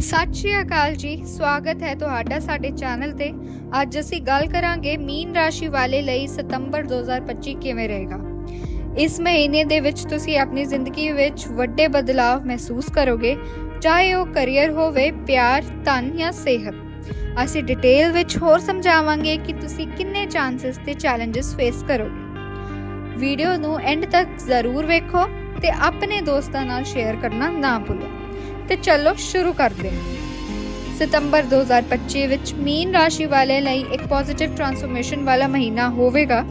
ਸਤਿ ਸ਼੍ਰੀ ਅਕਾਲ ਜੀ, ਸਵਾਗਤ ਹੈ ਤੁਹਾਡਾ ਸਾਡੇ ਚੈਨਲ ਤੇ। ਅੱਜ ਅਸੀਂ ਗੱਲ ਕਰਾਂਗੇ ਮੀਨ ਰਾਸ਼ੀ ਵਾਲੇ ਲਈ ਸਤੰਬਰ 2025 ਕਿਵੇਂ ਰਹੇਗਾ। ਇਸ ਮਹੀਨੇ ਦੇ ਵਿੱਚ ਤੁਸੀਂ ਆਪਣੀ ਜ਼ਿੰਦਗੀ ਵਿੱਚ ਵੱਡੇ ਬਦਲਾਵ ਮਹਿਸੂਸ ਕਰੋਗੇ, ਚਾਹੇ ਉਹ ਕੈਰੀਅਰ ਹੋਵੇ, ਪਿਆਰ, ਧਨ ਜਾਂ ਸਿਹਤ। ਅਸੀਂ ਡਿਟੇਲ ਵਿੱਚ ਹੋਰ ਸਮਝਾਵਾਂਗੇ ਕਿ ਤੁਸੀਂ ਕਿੰਨੇ ਚਾਂਸਸ ਤੇ ਚੈਲੰਜਸ ਫੇਸ ਕਰੋਗੇ। ਵੀਡੀਓ ਨੂੰ ਐਂਡ ਤੱਕ ਜ਼ਰੂਰ ਵੇਖੋ ਤੇ ਆਪਣੇ ਦੋਸਤਾਂ ਨਾਲ ਸ਼ੇਅਰ ਕਰਨਾ ਨਾ ਭੁੱਲੋ। ਤੇ ਚਲੋ ਸ਼ੁਰੂ ਕਰਦੇ ਹਾਂ। ਸਤੰਬਰ 2025 ਵਿੱਚ ਮੀਨ ਰਾਸ਼ੀ ਵਾਲੇ ਲਈ ਇੱਕ ਪੋਜ਼ਿਟਿਵ ਟਰਾਂਸਫਰਮੇਸ਼ਨ ਵਾਲਾ ਮਹੀਨਾ ਹੋਵੇਗਾ।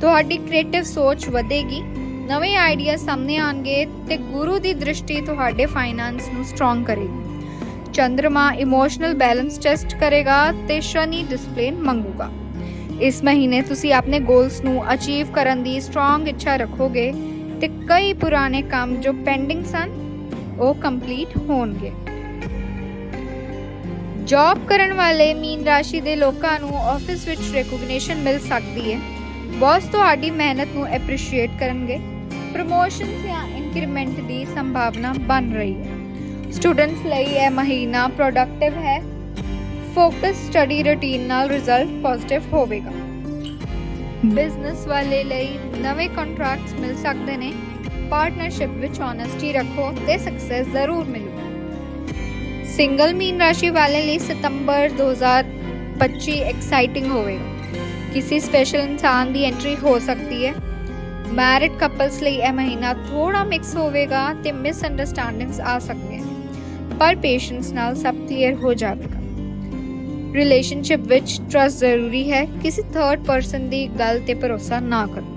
ਤੁਹਾਡੀ ਕ੍ਰੀਏਟਿਵ ਸੋਚ ਵਧੇਗੀ, ਨਵੇਂ ਆਈਡੀਆ ਸਾਹਮਣੇ ਆਣਗੇ ਤੇ ਗੁਰੂ ਦੀ ਦ੍ਰਿਸ਼ਟੀ ਤੁਹਾਡੇ ਫਾਈਨਾਂਸ ਨੂੰ ਸਟਰੋਂਗ ਕਰੇਗੀ। ਚੰ드ਰਮਾ ਇਮੋਸ਼ਨਲ ਬੈਲੈਂਸ ਟੈਸਟ ਕਰੇਗਾ ਤੇ ਸ਼ਨੀ ਡਿਸਪਲਿਨ ਮੰਗੂਗਾ। ਇਸ ਮਹੀਨੇ ਤੁਸੀਂ ਆਪਣੇ ਗੋਲਸ ਨੂੰ ਅਚੀਵ ਕਰਨ ਦੀ ਸਟਰੋਂਗ ਇੱਛਾ ਰੱਖੋਗੇ ਤੇ ਕਈ ਪੁਰਾਣੇ ਕੰਮ ਜੋ ਪੈਂਡਿੰਗ ਸਨ ਉਹ ਕੰਪਲੀਟ ਹੋਣਗੇ। ਜੌਬ ਕਰਨ ਵਾਲੇ ਮੀਨ ਰਾਸ਼ੀ ਦੇ ਲੋਕਾਂ ਨੂੰ ਆਫਿਸ ਵਿੱਚ ਰੈਕੋਗਨੀਸ਼ਨ ਮਿਲ ਸਕਦੀ ਹੈ। ਬੌਸ ਤੁਹਾਡੀ ਮਿਹਨਤ ਨੂੰ ਐਪਰੀਸ਼ੀਏਟ ਕਰਨਗੇ। ਪ੍ਰਮੋਸ਼ਨ ਜਾਂ ਇੰਕਰੀਮੈਂਟ ਦੀ ਸੰਭਾਵਨਾ ਬਣ ਰਹੀ ਹੈ। ਸਟੂਡੈਂਟਸ ਲਈ ਇਹ ਮਹੀਨਾ ਪ੍ਰੋਡਕਟਿਵ ਹੈ। ਫੋਕਸ ਸਟੱਡੀ ਰੁਟੀਨ ਨਾਲ ਰਿਜ਼ਲਟ ਪੋਜ਼ਿਟਿਵ ਹੋਵੇਗਾ। ਬਿਜ਼ਨਸ ਵਾਲੇ ਲਈ ਨਵੇਂ ਕੰਟਰੈਕਟਸ ਮਿਲ ਸਕਦੇ ਨੇ। ਪਾਰਟਨਰਸ਼ਿਪ ਵਿੱਚ ਓਨੈਸਟੀ ਰੱਖੋ ਤੇ ਸਕਸੈਸ ਜ਼ਰੂਰ ਮਿਲੂਗੀ ਸਿੰਗਲ ਮੀਨ ਰਾਸ਼ੀ ਵਾਲੇ ਲਈ ਸਤੰਬਰ 2025 ਐਕਸਾਈਟਿੰਗ ਹੋਵੇਗਾ ਕਿਸੇ ਸਪੈਸ਼ਲ ਇਨਸਾਨ ਦੀ ਐਂਟਰੀ ਹੋ ਸਕਦੀ ਹੈ। ਮੈਰਿਡ ਕਪਲਸ ਲਈ ਇਹ ਮਹੀਨਾ ਥੋੜਾ ਮਿਕਸ ਹੋਵੇਗਾ ਤੇ ਮਿਸ ਅੰਡਰਸਟੈਂਡਿੰਗਸ ਆ ਸਕਦੀਆਂ ਨੇ ਪਰ ਪੇਸ਼ੈਂਸ ਨਾਲ ਸਭ ਕਲੀਅਰ ਹੋ ਜਾਵੇਗਾ। ਰਿਲੇਸ਼ਨਸ਼ਿਪ ਵਿੱਚ ਟਰਸਟ ਜ਼ਰੂਰੀ ਹੈ। ਕਿਸੇ ਥਰਡ ਪਰਸਨ ਦੀ ਗੱਲ ਤੇ ਭਰੋਸਾ ਨਾ ਕਰੋ।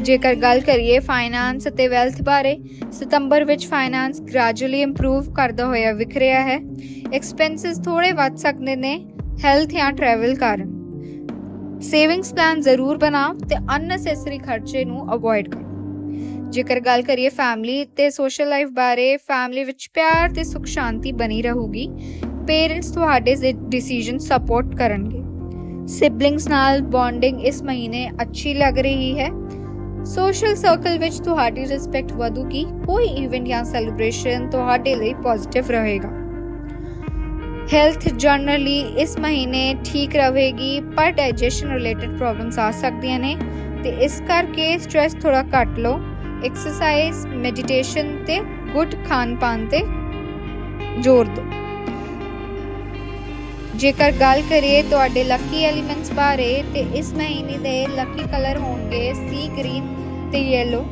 ਜੇਕਰ ਗੱਲ ਕਰੀਏ ਫਾਈਨਾਂਸ ਅਤੇ ਵੈਲਥ ਬਾਰੇ, ਸਤੰਬਰ ਵਿੱਚ ਫਾਈਨਾਂਸ ਗ੍ਰੈਜੂਅਲੀ ਇੰਪਰੂਵ ਕਰਦਾ ਹੋਇਆ ਵਿਖ ਰਿਹਾ ਹੈ। ਐਕਸਪੈਂਸਸ ਥੋੜੇ ਵੱਧ ਸਕਦੇ ਨੇ ਹੈਲਥ ਜਾਂ ਟਰੈਵਲ ਕਾਰਨ। ਸੇਵਿੰਗਸ ਪਲਾਨ ਜ਼ਰੂਰ ਬਣਾਓ ਤੇ ਅਨਨੈਸੈਸਰੀ ਖਰਚੇ ਨੂੰ ਅਵੋਇਡ ਕਰੋ। ਜੇਕਰ ਗੱਲ ਕਰੀਏ ਫੈਮਿਲੀ ਤੇ ਸੋਸ਼ਲ ਲਾਈਫ ਬਾਰੇ ਫੈਮਿਲੀ ਵਿੱਚ ਪਿਆਰ ਤੇ ਸੁਖ ਸ਼ਾਂਤੀ ਬਣੀ ਰਹੂਗੀ। ਪੇਰੈਂਟਸ ਤੁਹਾਡੇ ਡਿਸੀਜਨ ਸਪੋਰਟ ਕਰਨਗੇ। ਸਿਬਲਿੰਗਸ ਨਾਲ ਬੌਂਡਿੰਗ ਇਸ ਮਹੀਨੇ ਅੱਛੀ ਲੱਗ ਰਹੀ ਹੈ। ਸੋਸ਼ਲ ਸਰਕਲ ਵਿੱਚ ਤੁਹਾਡੀ ਰਿਸਪੈਕਟ ਵਧੂਗੀ, ਕੋਈ ਇਵੈਂਟ ਜਾਂ ਸੈਲੀਬ੍ਰੇਸ਼ਨ ਤੁਹਾਡੇ ਲਈ ਪੋਜ਼ਿਟਿਵ ਰਹੇਗਾ। ਹੈਲਥ ਜਨਰਲੀ ਇਸ ਮਹੀਨੇ ਠੀਕ ਰਹੇਗੀ, ਪਰ ਡਾਈਜੈਸ਼ਨ ਰਿਲੇਟਡ ਪ੍ਰੋਬਲਮਸ ਆ ਸਕਦੀਆਂ ਨੇ, ਤੇ ਇਸ ਕਰਕੇ ਸਟ्रेस ਥੋੜਾ ਘੱਟ ਲਓ। ਐਕਸਰਸਾਈਜ਼ ਮੈਡੀਟੇਸ਼ਨ ਤੇ ਗੁੱਡ ਖਾਣ ਪਾਨ ਤੇ ਜ਼ੋਰ ਦਿਓ। ਜੇਕਰ ਗੱਲ ਕਰੀਏ ਤੁਹਾਡੇ ਲੱਕੀ ਐਲੀਮੈਂਟਸ ਬਾਰੇ, ਤੇ ਇਸ ਮਹੀਨੇ ਦੇ ਲੱਕੀ ਕਲਰ ਹੋਣਗੇ ਸੀ ਗ੍ਰੀਨ ਤੇ ਯੈਲੋ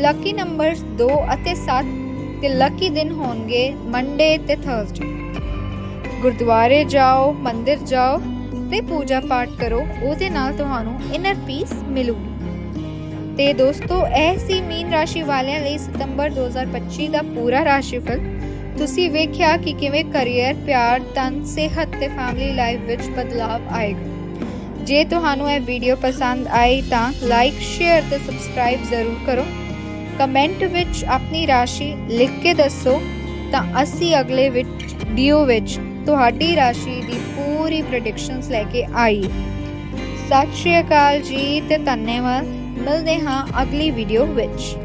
ਲੱਕੀ ਨੰਬਰਸ 2 ਅਤੇ 7 ਤੇ ਲੱਕੀ ਦਿਨ ਹੋਣਗੇ ਮੰਡੇ ਤੇ ਥਰਸਡੇ ਗੁਰਦੁਆਰੇ ਜਾਓ, ਮੰਦਿਰ ਜਾਓ ਤੇ ਪੂਜਾ ਪਾਠ ਕਰੋ, ਉਹਦੇ ਨਾਲ ਤੁਹਾਨੂੰ ਇਨਰ ਪੀਸ ਮਿਲੂਗੀ। ਤੇ ਦੋਸਤੋ, ਇਹ ਸੀ ਮੀਨ ਰਾਸ਼ੀ ਵਾਲਿਆਂ ਲਈ ਸਤੰਬਰ 2025 ਦਾ ਪੂਰਾ ਰਾਸ਼ੀਫਲ। ਤੁਸੀਂ ਵੇਖਿਆ ਕਿ ਕਿਵੇਂ ਕੈਰੀਅਰ ਪਿਆਰ, ਤਨ, ਸਿਹਤ ਤੇ ਫੈਮਿਲੀ ਲਾਈਫ ਵਿੱਚ ਬਦਲਾਵ ਆਏਗਾ। ਜੇ ਤੁਹਾਨੂੰ ਇਹ ਵੀਡੀਓ ਪਸੰਦ ਆਈ ਤਾਂ ਲਾਈਕ ਸ਼ੇਅਰ ਤੇ ਸਬਸਕ੍ਰਾਈਬ ਜ਼ਰੂਰ ਕਰੋ। ਕਮੈਂਟ ਵਿੱਚ ਆਪਣੀ ਰਾਸ਼ੀ ਲਿਖ ਕੇ ਦੱਸੋ ਤਾਂ ਅਸੀਂ ਅਗਲੇ ਵੀਡੀਓ ਵਿੱਚ ਤੁਹਾਡੀ ਰਾਸ਼ੀ ਦੀ ਪੂਰੀ ਪ੍ਰੈਡਿਕਸ਼ਨਸ ਲੈ ਕੇ ਆਈ ਸਤਿ ਸ਼੍ਰੀ ਅਕਾਲ ਜੀ ਤੇ ਧੰਨਵਾਦ। ਮਿਲਦੇ ਹਾਂ ਅਗਲੀ ਵੀਡੀਓ ਵਿੱਚ।